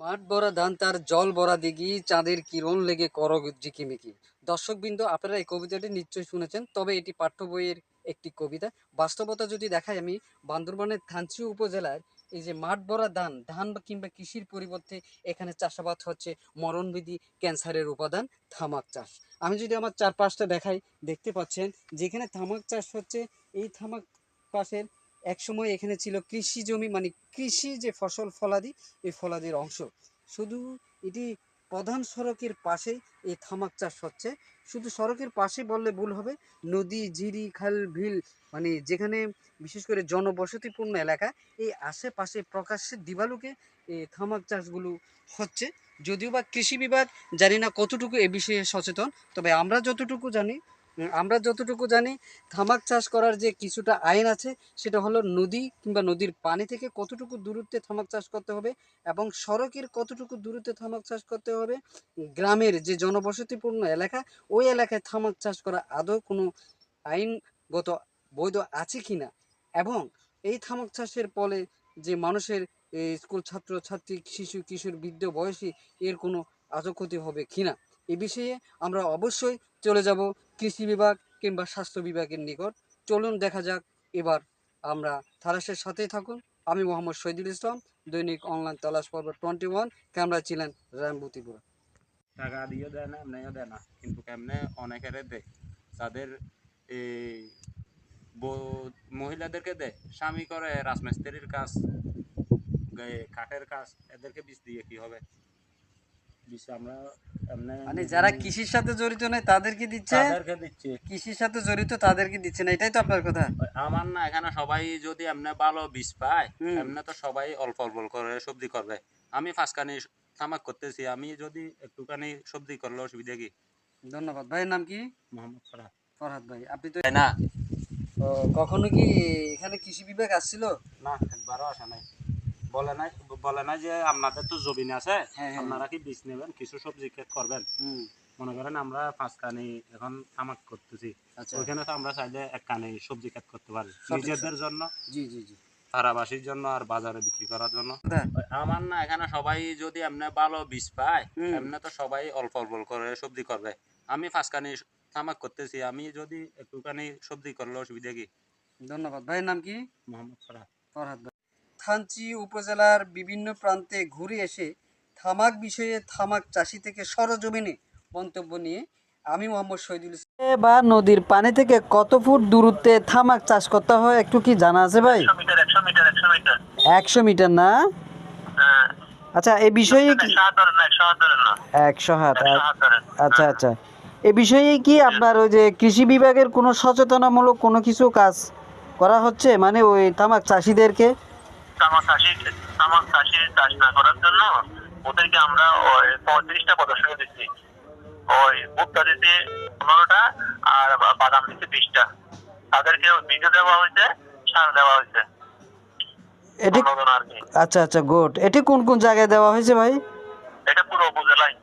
মাঠ ভরা ধান তার জল ভরা দিঘি, চাঁদের কিরণ লেগে কর ঝিকিমিকি। দর্শকবৃন্দ, আপনারা এই কবিতাটি নিশ্চয়ই শুনেছেন, তবে এটি পাঠ্য বইয়ের একটি কবিতা। বাস্তবতা যদি দেখাই আমি, বান্দরবানের থানচি উপজেলার এই যে মাঠ ভরা ধান ধান কিংবা কৃষির পরিবর্তে এখানে চাষাবাদ হচ্ছে মরণবিধি ক্যান্সারের উপাদান থামাক চাষ। আমি যদি আমার চারপাশটা দেখাই, দেখতে পাচ্ছেন, যেখানে থামাক চাষ হচ্ছে, এই থামাক পাশের একসময় এখানে ছিল কৃষি জমি মানে কৃষি যে ফসল ফলাদি, এই ফলাদির অংশ। শুধু এটি প্রধান সড়কের পাশে এই থামাক চাষ হচ্ছে। শুধু সড়কের পাশে বললে ভুল হবে, নদী, ঝিরি, খাল, বিল মানে যেখানে বিশেষ করে জনবসতিপূর্ণ এলাকা, এই আশেপাশে প্রকাশ্যে দিবালুকে এই থামাক চাষগুলো হচ্ছে। যদিও বা কৃষি বিভাগ, জানি না কতটুকু এ বিষয়ে সচেতন, তবে আমরা যতটুকু জানি আমরা যতটুকু জানি থামাক চাষ করার যে কিছুটা আইন আছে, সেটা হলো নদী কিংবা নদীর পানি থেকে কতটুকু দূরত্বে থামাক চাষ করতে হবে এবং সড়কের কতটুকু দূরত্বে থামাক চাষ করতে হবে, গ্রামের যে জনবসতিপূর্ণ এলাকা, ওই এলাকায় থামাক চাষ করা আদৌ কোনো আইনগত বৈধ আছে কি না এবং এই থামাক চাষের ফলে যে মানুষের স্কুল ছাত্র ছাত্রী শিশু, কিশোর, বৃদ্ধ, বয়সী, এর কোনো আজও ক্ষতি হবে কি না এ বিষয়ে আমরা অবশ্যই চলে যাব। কৃষি বিভাগ কিংবা স্বাস্থ্য বিভাগের নিকট। চলুন দেখা যাক এবার আমরা থারাসের সাথেই থাকুন। আমি মোহাম্মদ শহীদুল ইসলাম, দৈনিক অনলাইন তালাশ পর্ব টোয়েন্টি ওয়ান। ক্যামেরা ছিলেন রামবু টাকা দিয়েও দেয় না এমনিও দেয় না, কিন্তু কেমনে অনেকের দেয়? তাদের এই মহিলাদেরকে দেয়, স্বামী করে, রাজমিস্ত্রির কাজ কাঠের কাজ, এদেরকে বীজ দিয়ে কি হবে? আমরা মানে যারা কৃষির সাথে জড়িত নেই তাদেরকে দিচ্ছে? তাদেরকে দিচ্ছে। কৃষির সাথে জড়িত তাদেরকে দিচ্ছে না এটাই তো আপনার কথা? আমার না এখানে সবাই যদি এমনি ভালো বীজ পায় এমনি তো সবাই অল্প অল্প করে সবজি করবে। আমি ফাঁসকানি তামাক করতেছি আমি যদি একটুখানি সবজি করলে অসুবিধা কি? ধন্যবাদ। ভাইয়ের নাম কি? মোহাম্মদ ফরহাদ। ভাই আপনি তো না। কখনো কি এখানে কৃষি বিভাগ আসছিল? না একবারও আসে নাই। বলে নাই বলে নাই যে আপনাদের তো জমিন আছে হ্যাঁ, হ্যাঁ। আপনারা কি বীজ নেবেন? কিছু সবজি ক্ষেত করবেন। মনে করেন আমরা পাঁচ কানি এখন তামাক করতেছি। আচ্ছা। ওইখানে তো আমরা চাইলে এক কানি সবজি ক্ষেত করতে পারি। নিজেদের জন্য জি জি জি। জন্য আর বাজারে বিক্রি করার জন্য। আমার না এখানে সবাই যদি এমনি ভালো বীজ পায় এমনি তো সবাই অল্প অল্প করে সবজি করবে। আমি পাঁচখানি তামাক করতেছি আমি যদি একটুখানি সবজি করলে অসুবিধা কি? ধন্যবাদ। ভাইয়ের নাম কি? মোহাম্মদ ফরাহ। ফরহাদ থানচি উপজেলার বিভিন্ন প্রান্তে ঘুরে এসে থামাক বিষয়ে থামাক চাষি থেকে সরজমিনে মন্তব্য নিয়ে আমি মোহাম্মদ শহীদুল বা নদীর পানি থেকে কত ফুট দূরত্বে থামাক চাষ করতে হয় একটু কি জানা আছে ভাই? একশো মিটার না? হ্যাঁ। আচ্ছা এ বিষয়ে কি একশো হাত ধরেন আচ্ছা আচ্ছা। এ বিষয়ে কি আপনার ওই যে কৃষি বিভাগের কোনো সচেতনামূলক কোনো কিছু কাজ করা হচ্ছে? মানে ওই তামাক চাষিদেরকে তামাক চাষি তামাক চাষি চাষ না করার জন্য ওদেরকে আমরা ওই পঁয়ত্রিশটা প্রদর্শনী দিচ্ছি। ওই ভুট্টা দিচ্ছি পনেরোটা আর বাদাম দিচ্ছি বিশটা। তাদেরকে বীজ দেওয়া হয়েছে সার দেওয়া হয়েছে। এটি আচ্ছা আচ্ছা গুড। এটি কোন কোন জায়গায় দেওয়া হয়েছে ভাই? এটা পুরো উপজেলায়।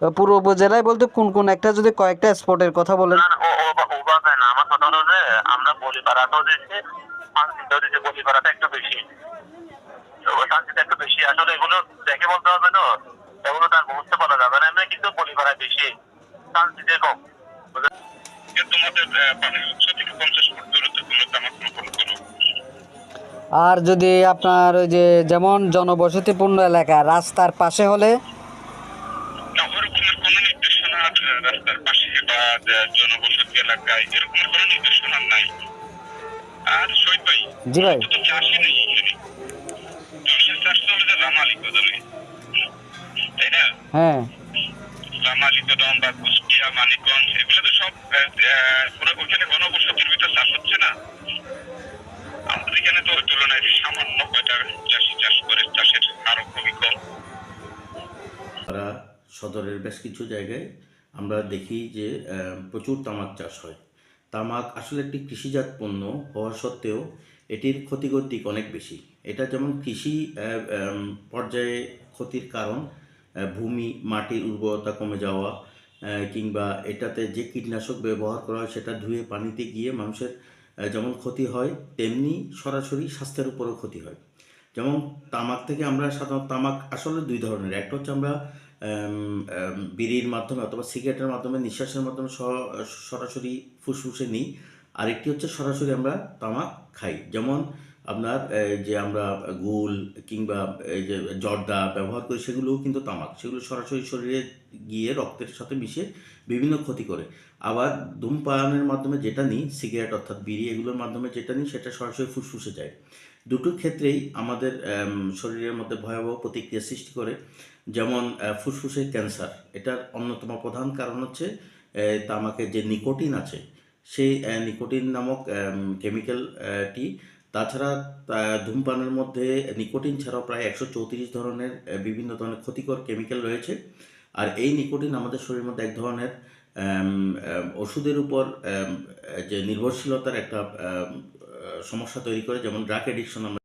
পুরো উপজেলায় বলতে কোন কোন? একটা যদি কয়েকটা স্পটের কথা বলেন। না না ও ও না। আমার কথা হলো যে আমরা বলিপাড়াতেও দিচ্ছি শান্তিতেও দিচ্ছি বলিপাড়াটা একটু বেশি। শান্তিটা একটু বেশি। আসলে এগুলো দেখে বলতে হবে তো এগুলো তার বুঝতে পারা যাবে না। এমনি কিন্তু বলিপাড়া বেশি। শান্তিতে কম। তোমাদের পানির উৎস থেকে পঞ্চাশ ফুট দূরত্বে কোনো তামাক রোপণ করো আর যদি আপনার ওই যে যেমন জনবসতিপূর্ণ এলাকা রাস্তার পাশে হলে? না রাস্তার পাশে বা জনবসতি এলাকায় কোনো নির্দেশনা নাই। আর শহীদ ভাই জি ভাই। তো চাষই নেই এখানে চাষ তো যে রামালি কদমে তাই না? হ্যাঁ। রামালি কদম বা কুষ্টিয়া মানিকগঞ্জ এগুলো তো সব আহ, গণবসতির ভিতর চাষ হচ্ছে না? আমাদের এখানে তো ওই তুলনায় সামান্য কয়টা চাষি চাষ করে চাষের আরও খুবই কম। সদরের বেশ কিছু জায়গায় আমরা দেখি যে আহ, প্রচুর তামাক চাষ হয়। তামাক আসলে একটি কৃষিজাত পণ্য হওয়া সত্ত্বেও এটির ক্ষতিকর দিক অনেক বেশি। এটা যেমন কৃষি পর্যায়ে ক্ষতির কারণ ভূমি, মাটির উর্বরতা কমে যাওয়া কিংবা এটাতে যে কীটনাশক ব্যবহার করা হয় সেটা ধুয়ে পানিতে গিয়ে মানুষের যেমন ক্ষতি হয়, তেমনি সরাসরি স্বাস্থ্যের উপরও ক্ষতি হয়। যেমন তামাক থেকে আমরা সাধারণত তামাক আসলে দুই ধরনের। একটা হচ্ছে আমরা আম, আম, বিড়ির মাধ্যমে অথবা সিগারেটের মাধ্যমে নিঃশ্বাসের মাধ্যমে সরাসরি ফুসফুসে নিই। আরেকটি হচ্ছে সরাসরি আমরা তামাক খাই। যেমন আপনার যে আমরা গুল কিংবা এই যে জর্দা ব্যবহার করি সেগুলোও কিন্তু তামাক। সেগুলো সরাসরি শরীরে গিয়ে রক্তের সাথে মিশে বিভিন্ন ক্ষতি করে। আবার ধূমপানের মাধ্যমে যেটা নিই সিগারেট অর্থাৎ বিড়ি এগুলোর মাধ্যমে যেটা নিই সেটা সরাসরি ফুসফুসে যায়। দুটো ক্ষেত্রেই আমাদের শরীরের মধ্যে ভয়াবহ প্রতিক্রিয়া সৃষ্টি করে। যেমন আহ, ফুসফুসের ক্যান্সার এটার অন্যতম প্রধান কারণ হচ্ছে তামাকের যে নিকোটিন আছে সেই নিকোটিন নামক কেমিক্যালটি তাছাড়া ধূমপানের মধ্যে নিকোটিন ছাড়াও প্রায় একশো চৌত্রিশ ধরনের বিভিন্ন ধরনের ক্ষতিকর কেমিক্যাল রয়েছে। আর এই নিকোটিন আমাদের শরীরের মধ্যে এক ধরনের ওষুধের উপর যে নির্ভরশীলতার একটা সমস্যা তৈরি করে, যেমন ড্রাগ এডিকশন আমরা